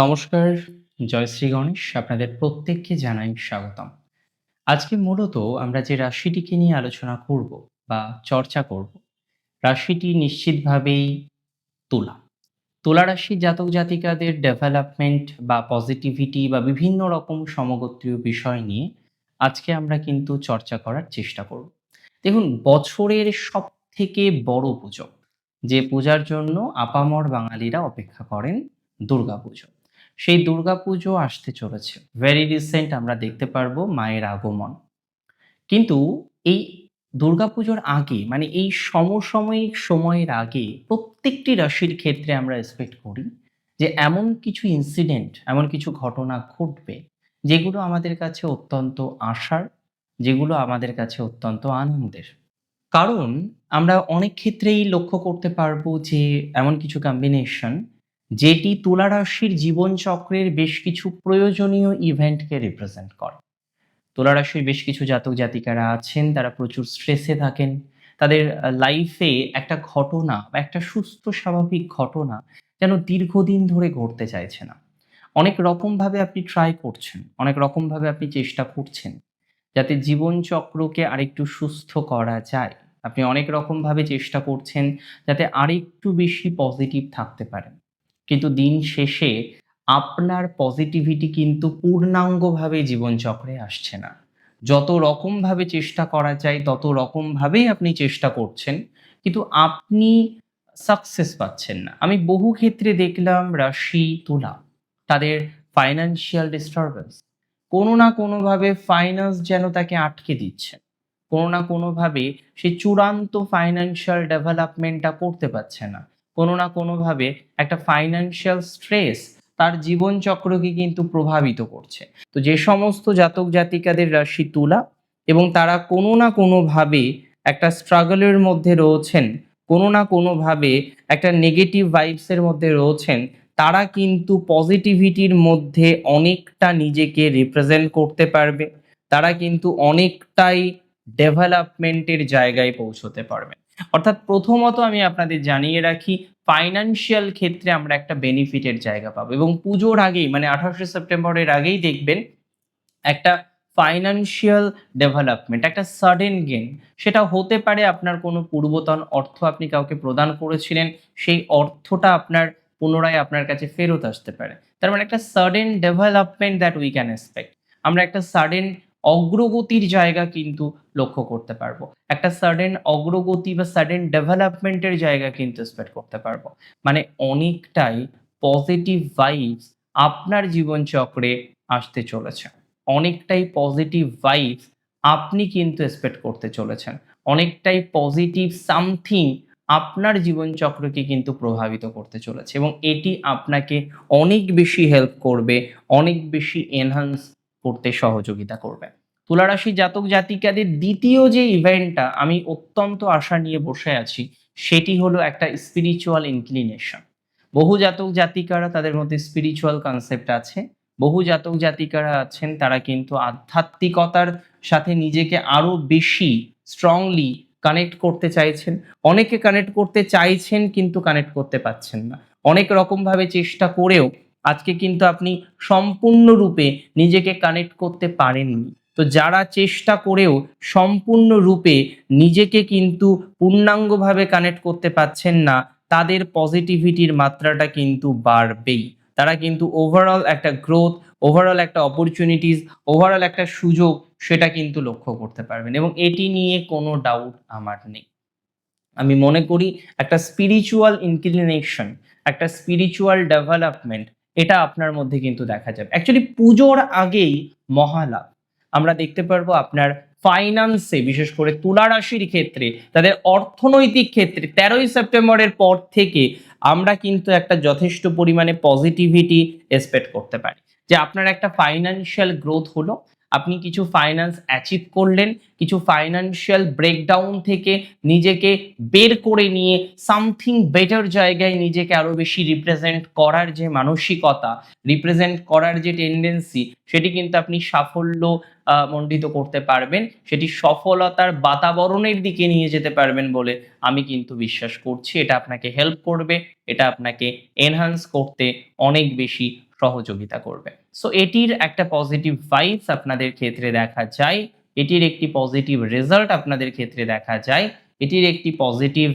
নমস্কার, জয় শ্রী গণেশ, আপনাদের প্রত্যেককে জানাই স্বাগতম। আজকে মূলত আমরা যে রাশিটিকে নিয়ে আলোচনা করব বা চর্চা করব, রাশিটি নিশ্চিতভাবেই তুলা। তুলা রাশির জাতক জাতিকাদের ডেভেলপমেন্ট বা পজিটিভিটি বা বিভিন্ন রকম সমগোত্রীয় বিষয় নিয়ে আজকে আমরা কিন্তু চর্চা করার চেষ্টা করব। দেখুন, বছরের সব থেকে বড় পুজো, যে পূজার জন্য আপামর বাঙালিরা অপেক্ষা করেন দুর্গাপুজো। সেই দুর্গাপুজো আসতে চলেছে। ভেরি রিসেন্ট আমরা দেখতে পারব মায়ের আগমন। কিন্তু এই দুর্গাপুজোর আগে মানে এই সমসাময়িক সময়ের আগে প্রত্যেকটি রাশির ক্ষেত্রে আমরা এক্সপেক্ট করি যে এমন কিছু ইনসিডেন্ট এমন কিছু ঘটনা ঘটবে যেগুলো আমাদের কাছে অত্যন্ত আশার, যেগুলো আমাদের কাছে অত্যন্ত আনন্দের। কারণ আমরা অনেক ক্ষেত্রেই লক্ষ্য করতে পারব যে এমন কিছু কম্বিনেশন যেটি তুলা রাশির জীবনচক্রের বেশ কিছু প্রয়োজনীয় ইভেন্টকে রিপ্রেজেন্ট করে। তুলা রাশির বেশ কিছু জাতক জাতিকারা আছেন, তারা প্রচুর স্ট্রেসে থাকেন। তাদের লাইফে একটা ঘটনা বা একটা সুস্থ স্বাভাবিক ঘটনা যেন দীর্ঘদিন ধরে ঘটতে চাইছে না। অনেক রকমভাবে আপনি ট্রাই করছেন, অনেক রকমভাবে আপনি চেষ্টা করছেন যাতে জীবনচক্রকে আরেকটু সুস্থ করা যায়। আপনি অনেক রকমভাবে চেষ্টা করছেন যাতে আরেকটু বেশি পজিটিভ থাকতে পারেন। কিন্তু দিন শেষে আপনার পজিটিভিটি কিন্তু পূর্ণাঙ্গভাবে জীবনচক্রে আসছে না। যত রকমভাবে চেষ্টা করা যায়, তত রকমভাবেই আপনি চেষ্টা করছেন, কিন্তু আপনি সাকসেস পাচ্ছেন না। আমি বহু ক্ষেত্রে দেখলাম রাশি, তুলা, তাদের ফাইন্যান্সিয়াল ডিস্টারবেন্স কোনো না কোনোভাবে ফাইন্যান্স যেন তাকে আটকে দিচ্ছে। কোনো না কোনোভাবে সে চূড়ান্ত ফাইন্যান্সিয়াল ডেভেলপমেন্টটা করতে পারছে না। কোনো না কোনোভাবে একটা ফাইন্যান্সিয়াল স্ট্রেস তার জীবনচক্রকে কিন্তু প্রভাবিত করছে। তো যে সমস্ত জাতক জাতিকাদের রাশি তুলা এবং তারা কোনো না কোনোভাবে একটা স্ট্রাগলের মধ্যে রয়েছেন, কোনো না কোনোভাবে একটা নেগেটিভ ভাইবসের মধ্যে রয়েছেন, তারা কিন্তু পজিটিভিটির মধ্যে অনেকটা নিজেকে রিপ্রেজেন্ট করতে পারবে, তারা কিন্তু অনেকটাই ডেভেলপমেন্টের জায়গায় পৌঁছতে পারবে। অর্থাৎ প্রথমত আমি আপনাদের জানিয়ে রাখি ফাইনান্সিয়াল ক্ষেত্রে আমরা একটা বেনিফিটের জায়গা পাবো এবং পুজোর আগেই মানে আঠাশে সেপ্টেম্বরের আগেই দেখবেন একটা ফাইনান্সিয়াল ডেভেলপমেন্ট একটা সাডেন গেন সেটা হতে পারে আপনার কোনো পূর্বতন অর্থ আপনি কাউকে প্রদান করেছিলেন, সেই অর্থটা আপনার পুনরায় আপনার কাছে ফেরত আসতে পারে। তার মানে একটা sudden development that we can expect আমরা একটা সাডেন অগ্রগতির জায়গা কিন্তু লক্ষ্য করতে পারব। একটা সাডেন অগ্রগতি বা সাডেন ডেভেলপমেন্টের জায়গা কিন্তু এক্সপেক্ট করতে পারব। মানে অনেকটাই পজিটিভ ভাইবস আপনার জীবনচক্রে আসতে চলেছে। অনেকটাই পজিটিভ ভাইবস আপনি কিন্তু এক্সপেক্ট করতে চলেছেন। অনেকটাই পজিটিভ সামথিং আপনার জীবনচক্রকে কিন্তু প্রভাবিত করতে চলেছে এবং এটি আপনাকে অনেক বেশি হেল্প করবে, অনেক বেশি এনহান্স করতে সহযোগিতা করবে। তুলারাশি জাতক জাতিকাদের দ্বিতীয় যে ইভেন্টটা আমি অত্যন্ত আশা নিয়ে বসে আছি, সেটি হলো একটা স্পিরিচুয়াল ইনক্লিনেশন বহু জাতক জাতিকারা তাদের মধ্যে স্পিরিচুয়াল কনসেপ্ট আছে, বহু জাতক জাতিকারা আছেন, তারা কিন্তু আধ্যাত্মিকতার সাথে নিজেকে আরও বেশি স্ট্রংলি কানেক্ট করতে চাইছেন। অনেকে কানেক্ট করতে চাইছেন, কিন্তু কানেক্ট করতে পারছেন না। অনেক রকমভাবে চেষ্টা করেও আজকে কিন্তু আপনি সম্পূর্ণরূপে নিজেকে কানেক্ট করতে পারেননি। তো যারা চেষ্টা করেও সম্পূর্ণরূপে নিজেকে কিন্তু পূর্ণাঙ্গভাবে কানেক্ট করতে পারছেন না, তাদের পজিটিভিটির মাত্রাটা কিন্তু বাড়বেই। তারা কিন্তু ওভারঅল একটা গ্রোথ ওভারঅল একটা অপরচুনিটিস ওভারঅল একটা সুযোগ সেটা কিন্তু লক্ষ্য করতে পারবেন এবং এটি নিয়ে কোনো ডাউট আমার নেই। আমি মনে করি একটা স্পিরিচুয়াল ইনক্লিনেশন একটা স্পিরিচুয়াল ডেভেলপমেন্ট এটা আপনার মধ্যে কিন্তু দেখা যাবে। অ্যাকচুয়ালি পুজোর আগেই মহালাভ। আমরা দেখতে পারব আপনার ফাইন্যান্সে বিশেষ করে তুলা রাশির ক্ষেত্রে, তাদের অর্থনৈতিক ক্ষেত্রে, তেরোই সেপ্টেম্বরের পর থেকে আমরা কিন্তু একটা যথেষ্ট পরিমাণে পজিটিভিটি এক্সপেক্ট করতে পারি। যে আপনার একটা ফাইন্যান্সিয়াল গ্রোথ হলো আপনি কিছু ফাইন্যান্স অ্যাচিভ করলেন, কিছু ফাইন্যান্সিয়াল ব্রেকডাউন থেকে নিজেকে বের করে নিয়ে সামথিং বেটার জায়গায় নিজেকে আরও বেশি রিপ্রেজেন্ট করার যে মানসিকতা রিপ্রেজেন্ট করার যে টেন্ডেন্সি সেটি কিন্তু আপনি সাফল্য মণ্ডিত করতে পারবেন। সেটি সফলতার বাতাবরণের দিকে নিয়ে যেতে পারবেন বলে আমি কিন্তু বিশ্বাস করছি। এটা আপনাকে হেল্প করবে, এটা আপনাকে এনহান্স করতে অনেক বেশি সহযোগিতা করবে। সো এটির একটা পজিটিভ ভাইবস আপনাদের ক্ষেত্রে দেখা যায়। এটির একটি পজিটিভ রেজাল্ট আপনাদের ক্ষেত্রে দেখা যায়। এটির একটি পজিটিভ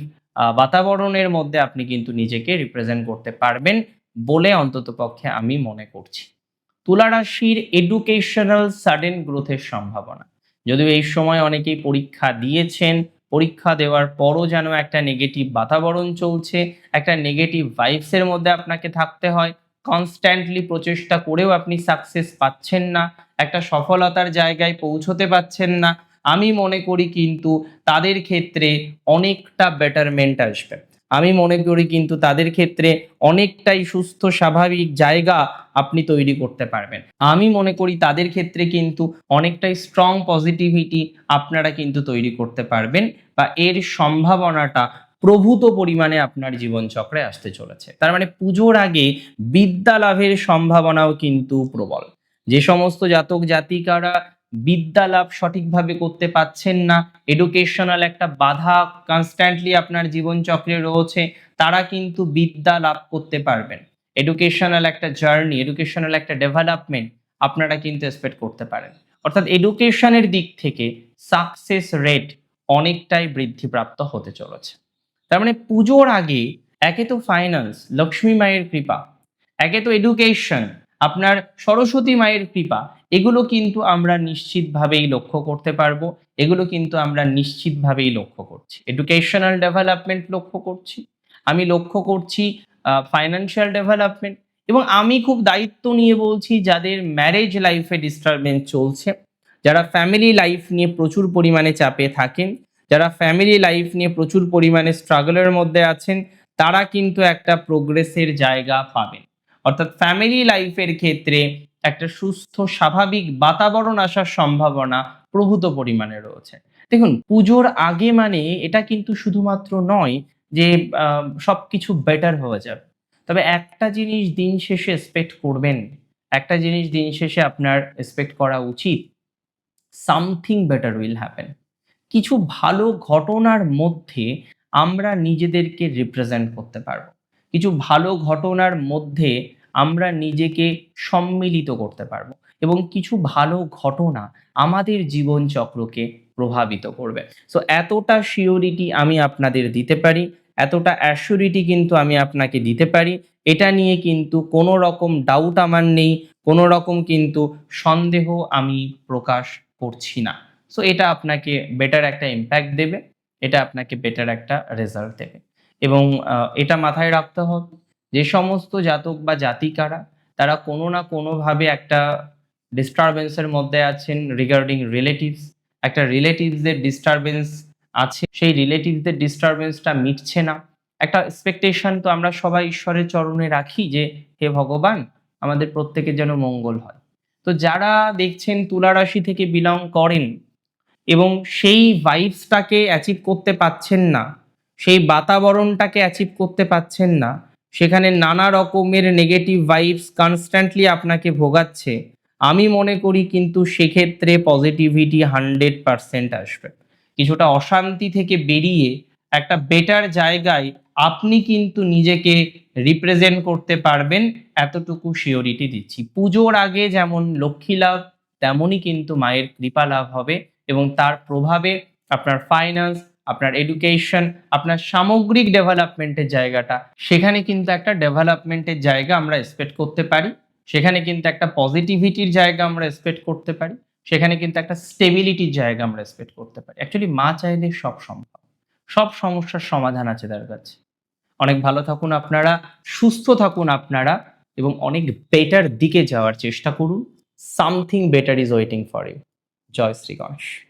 বাতাবরণের মধ্যে আপনি কিন্তু নিজেকে রিপ্রেজেন্ট করতে পারবেন বলে অন্ততপক্ষে আমি মনে করছি। তুলা রাশির এডুকেশনাল সাডেন গ্রোথের সম্ভাবনা। যদিও এই সময় অনেকেই পরীক্ষা দিয়েছেন, পরীক্ষা দেওয়ার পরও যেন একটা নেগেটিভ বাতাবরণ চলছে, একটা নেগেটিভ ভাইবসের মধ্যে আপনাকে থাকতে হয়। কনস্ট্যান্টলি প্রচেষ্টা করেও আপনি সাকসেস পাচ্ছেন না, একটা সফলতার জায়গায় পৌঁছতে পাচ্ছেন না। আমি মনে করি কিন্তু তাদের ক্ষেত্রে অনেকটা বেটারমেন্ট আসবে। আমি মনে করি কিন্তু তাদের ক্ষেত্রে অনেকটাই সুস্থ, স্বাভাবিক জায়গা আপনি তৈরি করতে পারবেন। আমি মনে করি তাদের ক্ষেত্রে কিন্তু অনেকটাই স্ট্রং পজিটিভিটি আপনারা কিন্তু তৈরি করতে পারবেন বা এর সম্ভাবনাটা প্রভূত পরিমাণে আপনার জীবনচক্রে আসতে চলেছে। তার মানে পুজোর আগে বিদ্যা লাভের সম্ভাবনাও কিন্তু প্রবল। যে সমস্ত জাতক জাতিকারা বিদ্যা লাভ সঠিকভাবে করতে পাচ্ছেন না এডুকেশনাল একটা বাধা কনস্ট্যান্টলি আপনার জীবনচক্রে রয়েছে, তারা কিন্তু বিদ্যা লাভ করতে পারবেন। এডুকেশনাল একটা জার্নি এডুকেশনাল একটা ডেভেলপমেন্ট আপনারা কিন্তু এক্সপেক্ট করতে পারেন। অর্থাৎ এডুকেশনের দিক থেকে সাকসেস রেট অনেকটাই বৃদ্ধিপ্রাপ্ত হতে চলেছে। তার মানে পুজোর আগে, একে তো ফাইন্যান্স লক্ষ্মী মায়ের কৃপা, একে তো এডুকেশন আপনার সরস্বতী মায়ের কৃপা, এগুলো কিন্তু আমরা নিশ্চিতভাবেই লক্ষ্য করতে পারব, এগুলো কিন্তু আমরা নিশ্চিতভাবেই লক্ষ্য করছি। এডুকেশনাল ডেভেলপমেন্ট লক্ষ্য করছি, আমি লক্ষ্য করছি ফাইন্যান্সিয়াল ডেভেলপমেন্ট এবং আমি খুব দায়িত্ব নিয়ে বলছি যাদের ম্যারেজ লাইফে ডিস্টারবেন্স চলছে, যারা ফ্যামিলি লাইফ নিয়ে প্রচুর পরিমাণে চাপে থাকেন যারা ফ্যামিলি লাইফ নিয়ে প্রচুর পরিমাণে স্ট্রাগলের মধ্যে আছেন, তারা কিন্তু একটা প্রোগ্রেসের জায়গা পাবেন। অর্থাৎ ফ্যামিলি লাইফের ক্ষেত্রে একটা সুস্থ, স্বাভাবিক বাতাবরণ আসার সম্ভাবনা প্রভূত পরিমাণে রয়েছে। দেখুন, পুজোর আগে মানে এটা কিন্তু শুধুমাত্র নয় যে সব কিছু বেটার হয়ে যাবে। তবে একটা জিনিস দিন শেষে এক্সপেক্ট করবেন, একটা জিনিস দিন শেষে আপনার এক্সপেক্ট করা উচিত সামথিং বেটার উইল হ্যাপেন কিছু ভালো ঘটনার মধ্যে আমরা নিজেদেরকে রিপ্রেজেন্ট করতে পারব। কিছু ভালো ঘটনার মধ্যে আমরা নিজেকে সম্মিলিত করতে পারব এবং কিছু ভালো ঘটনা আমাদের জীবনচক্রকে প্রভাবিত করবে। সো এতটা শিওরিটি আমি আপনাদের দিতে পারি, এতটা অ্যাসিউরিটি কিন্তু আমি আপনাকে দিতে পারি, এটা নিয়ে কিন্তু কোনো রকম ডাউট আমার নেই, কোনো রকম কিন্তু সন্দেহ আমি প্রকাশ করছি না। সো এটা আপনাকে বেটার একটা ইম্প্যাক্ট দেবে, এটা আপনাকে বেটার একটা রেজাল্ট দেবে। এবং এটা মাথায় রাখতে হবে যে সমস্ত জাতক বা জাতিকারা, তারা কোনো না কোনোভাবে একটা ডিস্টারবেন্সের মধ্যে আছেন রিগার্ডিং রিলেটিভস একটা রিলেটিভসদের ডিস্টারবেন্স আছে, সেই রিলেটিভসদের ডিস্টারবেন্সটা মিটছে না। একটা এক্সপেকটেশন তো আমরা সবাই ঈশ্বরের চরণে রাখি যে, হে ভগবান, আমাদের প্রত্যেকের যেন মঙ্গল হয়। তো যারা দেখছেন তুলা রাশি থেকে বিলং করেন এবং সেই ভাইবসটাকে অ্যাচিভ করতে পাচ্ছেন না, সেই বাতাবরণটাকে অ্যাচিভ করতে পাচ্ছেন না, সেখানে নানা রকমের নেগেটিভ ভাইবস কনস্ট্যান্টলি আপনাকে ভোগাচ্ছে। আমি মনে করি কিন্তু সেক্ষেত্রে পজিটিভিটি হান্ড্রেড পারসেন্ট আসবে। কিছুটা অশান্তি থেকে বেরিয়ে একটা বেটার জায়গায় আপনি কিন্তু নিজেকে রিপ্রেজেন্ট করতে পারবেন, এতটুকু শিওরিটি দিচ্ছি। পুজোর আগে যেমন লক্ষ্মী লাভ, তেমনই কিন্তু মায়ের কৃপা লাভ হবে। এবং তার প্রভাবে আপনার ফাইন্যান্স আপনার এডুকেশন আপনার সামগ্রিক ডেভেলপমেন্টের জায়গাটা, সেখানে কিন্তু একটা ডেভেলপমেন্টের জায়গা আমরা এক্সপেক্ট করতে পারি, সেখানে কিন্তু একটা পজিটিভিটির জায়গা আমরা এক্সপেক্ট করতে পারি, সেখানে কিন্তু একটা স্টেবিলিটির জায়গা আমরা এক্সপেক্ট করতে পারি। অ্যাকচুয়ালি মা চাইলে সব সম্ভব। সব সমস্যার সমাধান আছে তার কাছে। অনেক ভালো থাকুন আপনারা, সুস্থ থাকুন আপনারা, এবং অনেক বেটার দিকে যাওয়ার চেষ্টা করুন। Something better is waiting for you Joy Shri Ganesh.